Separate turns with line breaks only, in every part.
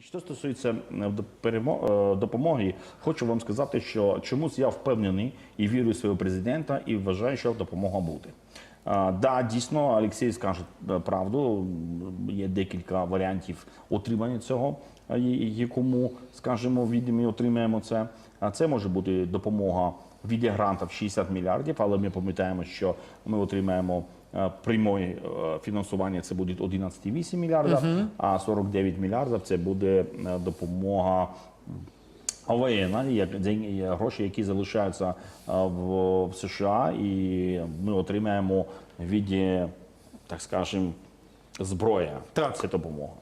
Що стосується е, е, допомоги, хочу вам сказати, що чомусь я впевнений і вірю в свого президента, і вважаю, що допомога буде. Да, дійсно, Олексій скаже е, правду. Є декілька варіантів отримання цього, е, якому, скажімо, від ми отримаємо це. А це може бути допомога в віді грантів 60 мільярдів, але ми пам'ятаємо, що ми отримаємо е, прямої е, фінансування це буде 11,8 мільярдів, а 49 мільярдів це буде допомога воєнна, як є гроші, які залишаються е, в, США, і ми отримаємо в віді, так скажемо, зброя.
Так.
Це допомога.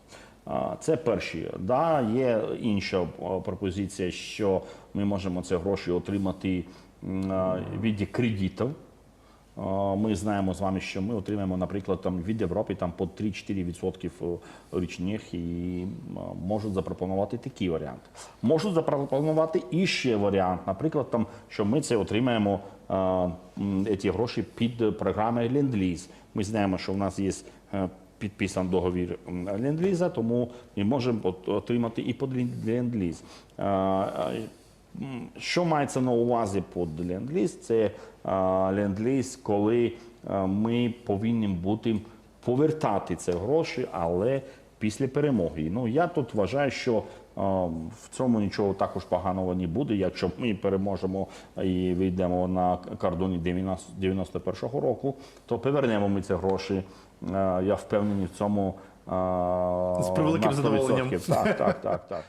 Це перші. Да, є інша е, пропозиція, що ми можемо ці гроші отримати м, е, в віді кредитів. Ми знаємо з вами, що ми отримаємо, наприклад, там від Європи там по 3-4% річних і можуть запропонувати такий варіант. Можуть запропонувати і ще варіант, наприклад, там, що ми це отримаємо ці гроші під програмою Ленд-Ліз. Ми знаємо, що в нас є е, підписан договір Ленд-Ліза, тому ми можемо отримати і під Ленд-Ліз. Що мається на увазі під ленд-ліз? Це ленд-ліз, коли ми повинні бути повертати ці гроші, але після перемоги. Ну я тут вважаю, що в цьому нічого також поганого не буде. Якщо ми переможемо і вийдемо на кордоні 90 91-го року, то повернемо ми ці гроші. Я впевнений в цьому.
З превеликим задоволенням.
Так, так, так, так.